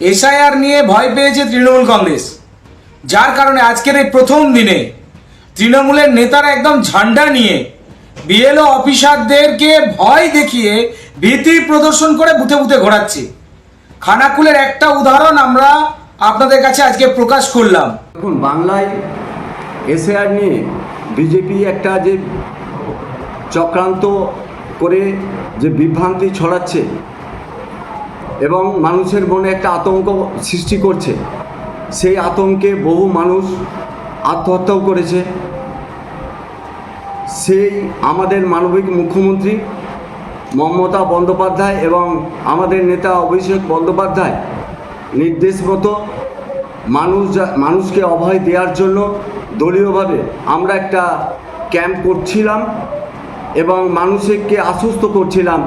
SIR নিয়ে ভয় পেয়েছে তৃণমূল কংগ্রেস। যার কারণে আজকের এই প্রথম দিনে তৃণমূলের নেতারা একদম ঝান্ডা নিয়ে বিএলও অফিসারদেরকে ভয় দেখিয়ে ভীতি প্রদর্শন করে বুথে বুথে ঘোরাচ্ছে। খানাকুলের একটা উদাহরণ আমরা আপনাদের কাছে আজকে প্রকাশ করলাম। দেখুন, বাংলায় এসআইআর নিয়ে বিজেপি একটা যে চক্রান্ত করে যে বিভ্রান্তি ছড়াচ্ছে এবং মানুষের মনে একটা আতঙ্ক সৃষ্টি করছে। সেই আতঙ্কে বহু মানুষ আত্মহত্যাও করেছে। সেই আমাদের মানবিক মুখ্যমন্ত্রী মমতা বন্দ্যোপাধ্যায় এবং আমাদের নেতা অভিষেক বন্দ্যোপাধ্যায় নির্দেশ মতো মানুষ মানুষকে অভয় দেওয়ার জন্য দলীয়ভাবে আমরা একটা ক্যাম্প করছিলাম এবং মানুষকে আশ্বস্ত করছিলাম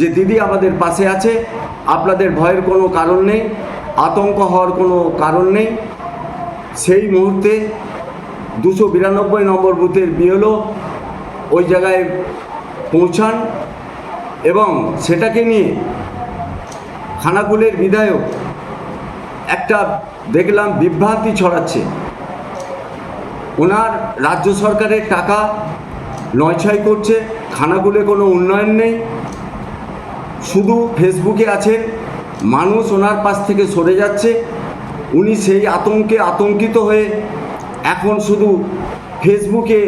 যে দিদি আমাদের পাশে আছে, আপনাদের ভয়ের কোনো কারণ নেই, আতঙ্ক হওয়ার কোনো কারণ নেই। সেই মুহূর্তে দুশো বিরানব্বই নম্বর বুথের বিএলও ওই জায়গায় পৌঁছান এবং সেটাকে নিয়ে খানাকুলের বিধায়ক একটা দেখলাম বিভ্রান্তি ছড়াচ্ছে। ওনার রাজ্য সরকারের টাকা নয় ছয় করছে, খানাকুলে কোনো উন্নয়ন নেই। শুধু ফেসবুকে আছেন, মানুষ ওনার পাশ থেকে সরে যাচ্ছে, উনি সেই আতঙ্কে আতঙ্কিত হয়ে এখন শুধু ফেসবুকে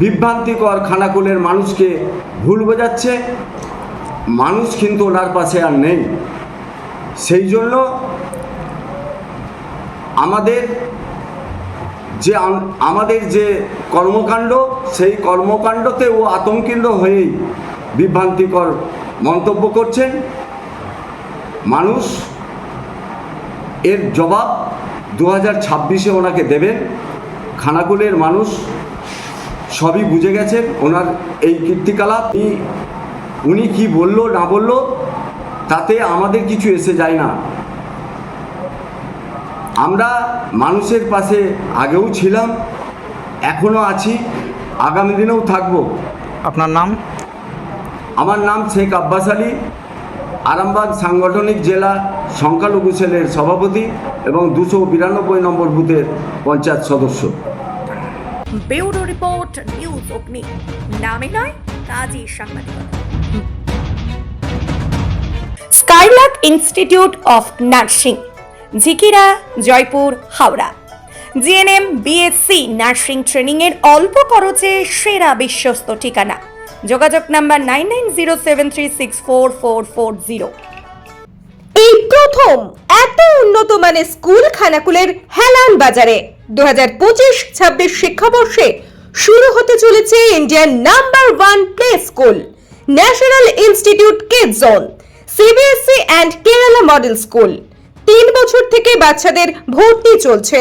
বিভ্রান্তিকর খানাকুলের মানুষকে ভুল বোঝাচ্ছে, মানুষ কিন্তু ওনার পাশে আর নেই। সেই জন্য আমাদের যে আমাদের যে কর্মকাণ্ড, সেই কর্মকাণ্ডতে ও আতঙ্কিত হয়েই বিভ্রান্তিকর মন্তব্য করছেন, মানুষ এর জবাব দু হাজার ছাব্বিশে ওনাকে দেবেন খানাকুলের মানুষ সবই বুঝে গেছেন ওনার এই কীর্তিকলাপ। উনি- কি বলল, না বলল, তাতে আমাদের কিছু এসে যায় না। আমরা মানুষের পাশে আগেও ছিলাম এখনও আছি, আগামী দিনেও থাকব। আপনার নাম? আমার নাম শেখ আব্বাস আলী আরামবাগ সাংগঠনিক জেলা সংখ্যালঘু সেলের সভাপতি এবং দুশো বিরানব্বই নম্বর বুথের পঞ্চায়েত সদস্য। ব্যুরো রিপোর্ট নিউজ অগ্নি। নামে নয় কাজী সাংবাদিকতা Skylark Institute of Nursing Jhikira Joypur Howrah. GNM BSc nursing training এর অল্প খরচে সেরা বিশ্বস্ত ঠিকানা। যোগাযোগ number nine nine zero seven three six four four four zero. এই প্রথম এত উন্নত মানের স্কুল খানাকুলের হেলান বাজারে দু হাজার পঁচিশ ছাব্বিশ শিক্ষাবর্ষে শুরু হতে চলেছে Indian number one play school, national institute kid zone CBSC and Kerala model school. তিন বছর থেকে বাচ্চাদের ভর্তি চলছে।